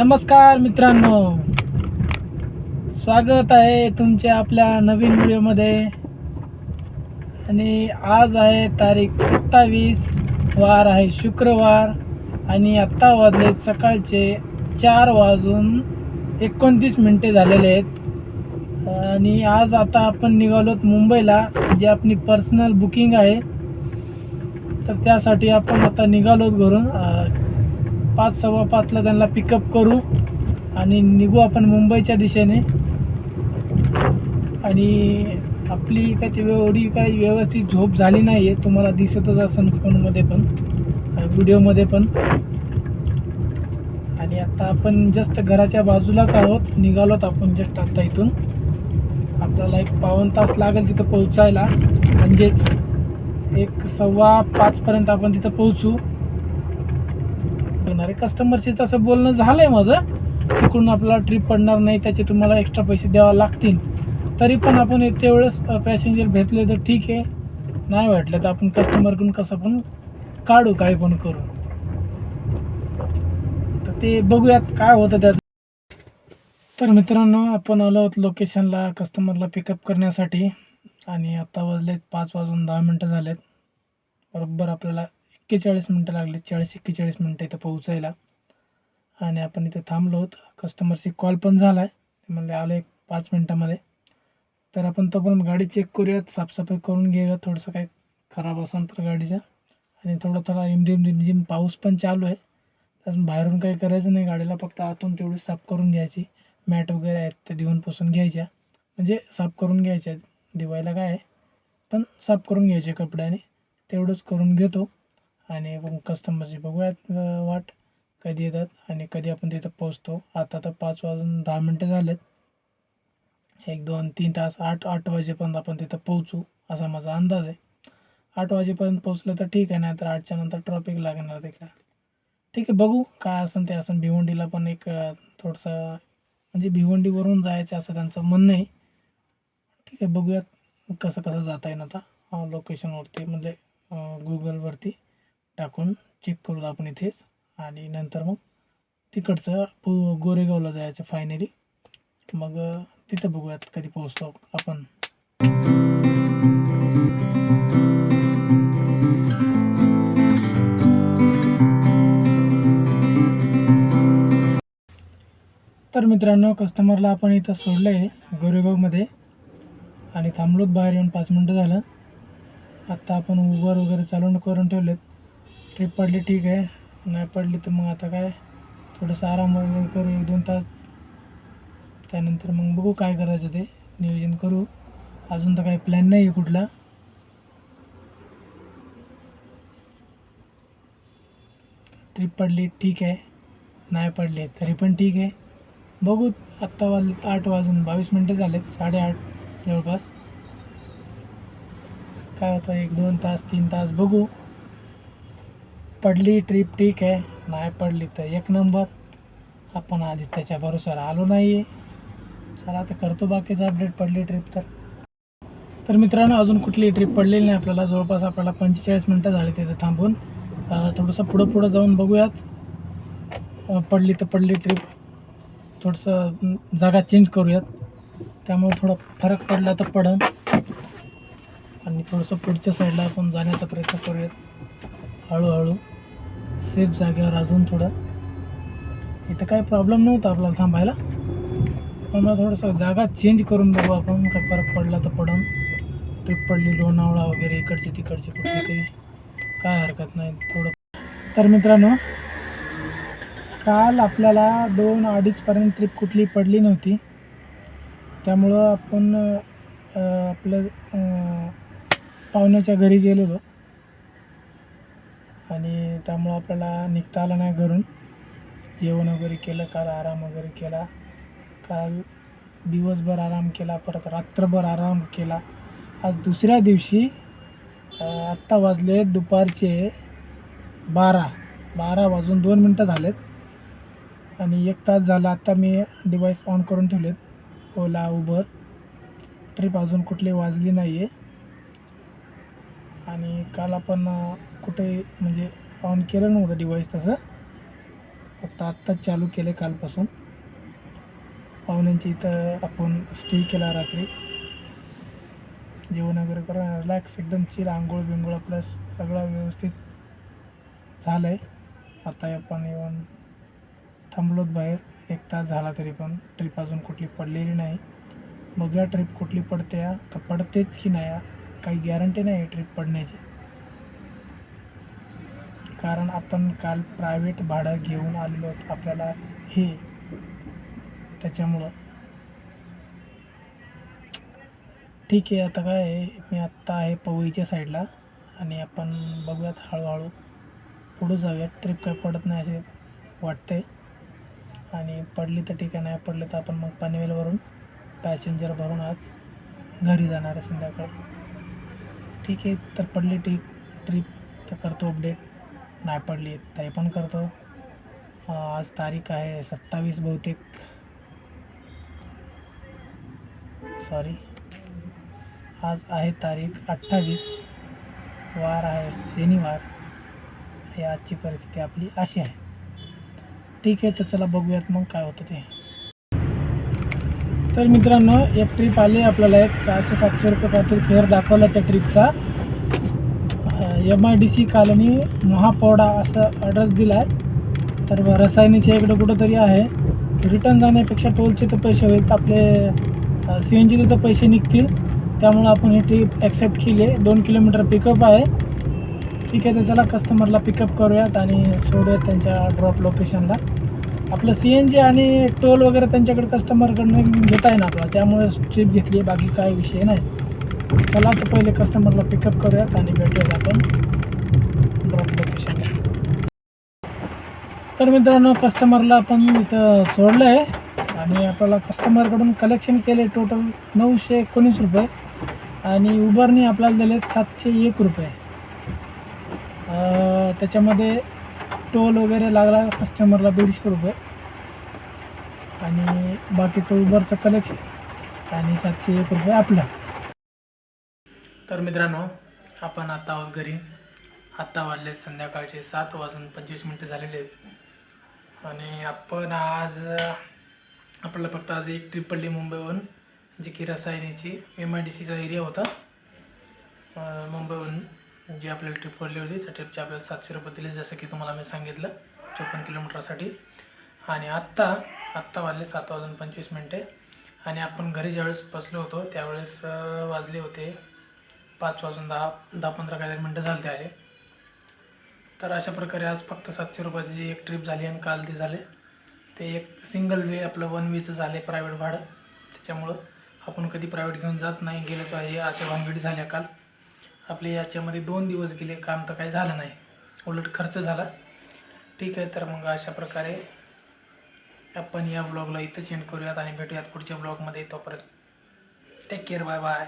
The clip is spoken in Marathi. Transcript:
नमस्कार मित्रांनो. स्वागत आहे तुमच्या आपल्या नवीन व्हिडिओमध्ये. आणि आज आहे तारीख सत्तावीस वार आहे शुक्रवार आणि आत्ता वाजले सकाळचे चार वाजून एकोणतीस मिनटे झालेले आहेत. आणि आज आता आपण निघालोत मुंबईला जी आपली पर्सनल बुकिंग आहे. तर त्यासाठी आपण आता निघालोत घरून. पाच सव्वा पाचला त्यांना पिकअप करू. आणि निघू आपण मुंबईच्या दिशेने. आणि आपली काय ती एवढी काही व्यवस्थित झोप झाली नाही आहे तुम्हाला दिसतच असेल फोनमध्ये पण व्हिडिओमध्ये पण. आणि आता आपण जस्ट घराच्या बाजूलाच आहोत. निघालोत आपण जस्ट आता इथून. आपल्याला एक पाऊण तास लागेल तिथं पोहोचायला. म्हणजेच एक सव्वा पाचपर्यंत आपण तिथं पोहोचू. आहे. कस्टमरशी तसं बोलणं झालं आहे माझं. तिकडून आपल्याला ट्रिप पडणार नाही त्याचे तुम्हाला एक्स्ट्रा पैसे द्यावा लागतील. तरी पण आपण तेवढंच पॅसेंजर भेटले तर ठीक आहे. नाही वाटलं तर आपण कस्टमरकडून कसं पण काढू काय पण करू. तर ते बघूयात काय होतं त्याचं. तर मित्रांनो आपण आलो आहोत लोकेशनला कस्टमरला पिकअप करण्यासाठी. आणि आत्ता वाजलेत पाच वाजून दहा मिनटं झालेत. बरोबर आपल्याला एक्केचाळीस मिनटं लागले. चाळीस एक्केचाळीस मिनटं इथं पोहोचायला. आणि आपण इथे थांबलो आहोत कस्टमरशी कॉल पण झाला आहे ते म्हणले आलो एक पाच मिनटामध्ये. तर आपण तोपर्यंत गाडी चेक करूयात. साफसफाई करून घेऊया थोडंसं काही खराब असेल तर गाडीचं. आणि थोडा थोडा रिमझिम रिमझिम पाऊस पण चालू आहे. अजून बाहेरून काही करायचं नाही. गाडीला फक्त आतून तेवढी साफ करून घ्यायची. मॅट वगैरे आहेत ते देऊन पुसून घ्यायच्या. म्हणजे साफ करून घ्यायच्या. दिवायला काय आहे. पण साफ करून घ्यायचे कपड्याने. तेवढंच करून घेतो. आणि कस्टमरची बघूयात वाट कधी येतात आणि कधी आपण तिथं पोहोचतो. आता तर पाच वाजून दहा मिनटं झालेत. एक दोन तीन तास आठ आठ वाजेपर्यंत आपण तिथं पोहोचू असा माझा अंदाज आहे. आठ वाजेपर्यंत पोहोचलं तर ठीक आहे नाहीतर आठच्या नंतर ट्रॉफिक लागणार तिकडं. ठीक आहे बघू काय असेल ते असेल भिवंडीला पण एक थोडंसं म्हणजे भिवंडीवरून जायचं असं त्यांचं म्हणणं आहे. ठीक आहे बघूयात कसं कसं जाता येईल आता. लोकेशनवरती म्हणजे गुगलवरती टाकून चेक करू आपण इथेच. आणि नंतर मग तिकडचं पु गोरेगावला जायचं फायनली मग तिथं बघूयात कधी पोहोचतो आपण. तर मित्रांनो कस्टमरला आपण इथं सोडलं आहे गोरेगावमध्ये. आणि थांबलोत बाहेर येऊन पाच मिनटं झालं. आत्ता आपण उबर वगैरे चालवून करून ठेवलेत. ट्रिप पडली ठीक आहे. नाही पडली तर मग आता काय? थोडंसं आराम वगैरे करू एक दोन तास. त्यानंतर मग बघू काय करायचं ते. नियोजन करू. अजून तर काही प्लॅन नाही आहे कुठला. ट्रिप पडली ठीक आहे. नाही पडली तरी पण ठीक आहे. बघू आत्ता वाज आठ वाजून बावीस मिनटं झालेत साडेआठ जवळपास. काय होतं एक दोन तास तीन तास बघू. पडली ट्रिप ठीक आहे नाही पडली तर एक नंबर आपण आधी त्याच्या भरोश्यावर आलो नाही आहे चला आता करतो बाकीचं अपडेट पडली ट्रिप तर. तर मित्रांनो अजून कुठली ट्रिप पडलेली नाही आपल्याला. जवळपास आपल्याला पंचेचाळीस मिनटं झाली तिथे थांबून. थोडंसं पुढं पुढं जाऊन बघूयात. पडली तर पडली ट्रिप थोडंसं जागा चेंज करूयात. त्यामुळे थोडा फरक पडला तर पडन. आणि थोडंसं पुढच्या साईडला आपण जाण्याचा प्रयत्न करूयात. हळूहळू सेफ जागेवर अजून थोडं. इथं काही प्रॉब्लेम नव्हता आपल्याला थांबायला. पण मला थोडंसं जागा चेंज करून बघू आपण. काय फरक पडला तर पडन. ट्रिप पडली लोणावळा वगैरे इकडची तिकडची कुठली तरी. काय हरकत नाही थोडं. तर मित्रांनो काल आपल्याला दोन अडीचपर्यंत ट्रिप कुठली पडली नव्हती. त्यामुळं आपण आपलं पाहुण्याच्या घरी गेलेलो. आणि त्यामुळं आपल्याला निघता आलं नाही घरून. जेवण वगैरे केलं काल आराम वगैरे केला. काल दिवसभर आराम केला परत रात्रभर आराम केला. आज दुसऱ्या दिवशी आत्ता वाजले दुपारचे बारा. बारा वाजून दोन मिनटं झालेत. आणि एक तास झाला आत्ता मी डिवाईस ऑन करून ठेवलेत. ओला उबर. ट्रिप अजून कुठली वाजली नाही आहे आणि काल आपण कुठे म्हणजे ऑन केलं नव्हतं डिवाईस तसं. फक्त आत्ताच चालू केले कालपासून. पाहुण्यांची इथं आपण स्टे केला रात्री. जेवण वगैरे करून रिलॅक्स एकदम चिर आंघोळ बिंघोळ प्लस सगळं व्यवस्थित झालं आहे आता आपण येऊन थांबलोत बाहेर. एक तास झाला तरी पण ट्रिप अजून कुठली पडलेली नाही. बघूया ट्रिप कुठली पडते या का पडतेच की नाही. या काही गॅरंटी नाही ट्रिप पडण्याची. कारण आपण काल प्रायव्हेट भाडं घेऊन आलेलो आहोत आपल्याला हे त्याच्यामुळं. ठीक आहे आता काय आहे? मी आत्ता आहे पवईच्या साईडला आणि आपण बघूयात हळूहळू. पुढे जाऊयात. ट्रिप काय पडत नाही असे वाटते आणि पडली तर ठीक आहे नाही पडली तर आपण मग पनवेलवरून पॅसेंजर भरून आज घरी जाणार आहे संध्याकाळी. ठीक आहे तर पडली ट्रीप ट्रिप तर करतो अपडेट नाही पडली तरी पण करतो. आज तारीख आहे सत्तावीस बहुतेक. सॉरी आज आहे तारीख अठ्ठावीस. वार आहे शनिवार. हे आजची परिस्थिती आपली अशी आहे. ठीक आहे तर चला बघूयात मग काय होतं ते. तर मित्रांनो एक ट्रिप आली आपल्याला एक सहाशे सातशे रुपये काहीतरी फेअर दाखवला त्या ट्रिपचा M I D C colony महापौडा असं ॲड्रेस दिला आहे तर रसायनीच्या इकडं कुठंतरी आहे. रिटर्न जाण्यापेक्षा टोलचे तर पैसे होईल. आपले सी एन जीचे तर पैसे निघतील. त्यामुळं आपण ही ट्रिप ॲक्सेप्ट केली आहे. दोन किलोमीटर पिकअप आहे. ठीक आहे तर चला कस्टमरला पिकअप करूयात आणि सोडूयात त्यांच्या ड्रॉप लोकेशनला आपलं सी एन जी आणि टोल वगैरे त्यांच्याकडे कस्टमरकडनं घेता येईल आपला त्यामुळे ट्रीप घेतली आहे. बाकी काय विषय नाही. चला तर पहिले कस्टमरला पिकअप करूयात आणि भेटूयात आपण. ड्रॉप लोकेशन तर मित्रांनो कस्टमरला आपण इथं सोडलं आहे. आणि आपल्याला कस्टमरकडून कलेक्शन केले टोटल नऊशे एकोणीस रुपये. आणि उबरने आपल्याला दिलेत सातशे एक रुपये. त्याच्यामध्ये टोल वगैरे लागला कस्टमरला दीडशे रुपये. आणि बाकीचं उबरचं कलेक्शन आणि सातशे एक रुपये आपलं. तर मित्रांनो आपण आता आहोत घरी. आत्ता वाजले संध्याकाळचे सात वाजून पंचवीस मिनटं झालेले आहेत. आणि आपण आज आपल्याला फक्त आज एक ट्रिप पडली मुंबईहून जी की रसायनीची एम आय डी सीचा एरिया होता. मुंबईहून जी आपल्याला ट्रिप पडली होती त्या ट्रिपचे आपल्याला सातशे रुपये दिले जसं की तुम्हाला मी सांगितलं चोपन्न किलोमीटरसाठी. आणि आत्ता आत्ता वाजले सात वाजून पंचवीस मिनटे. आणि आपण घरी ज्यावेळेस बसलो होतो त्यावेळेस वाजले होते पाच वाजून दहा दहा पंधरा काहीतरी मिनटं झाले त्याचे तर अशा प्रकारे आज फक्त सातशे रुपयाची एक ट्रिप झाली आणि काल ते झाले. ते एक सिंगल वे आपलं वन वेचं झाले प्रायव्हेट भाडं. त्याच्यामुळं आपण कधी प्रायव्हेट घेऊन जात नाही गेलो तर हे अशा भानगडी झाल्या काल. आपले याच्यामध्ये दोन दिवस गेले काम तर काही झालं नाही. उलट खर्च झाला. ठीक आहे तर मग अशा प्रकारे आपण या ब्लॉगला इथंच एंड करूयात आणि भेटूयात पुढच्या ब्लॉगमध्ये तोपर्यंत टेक केअर बाय बाय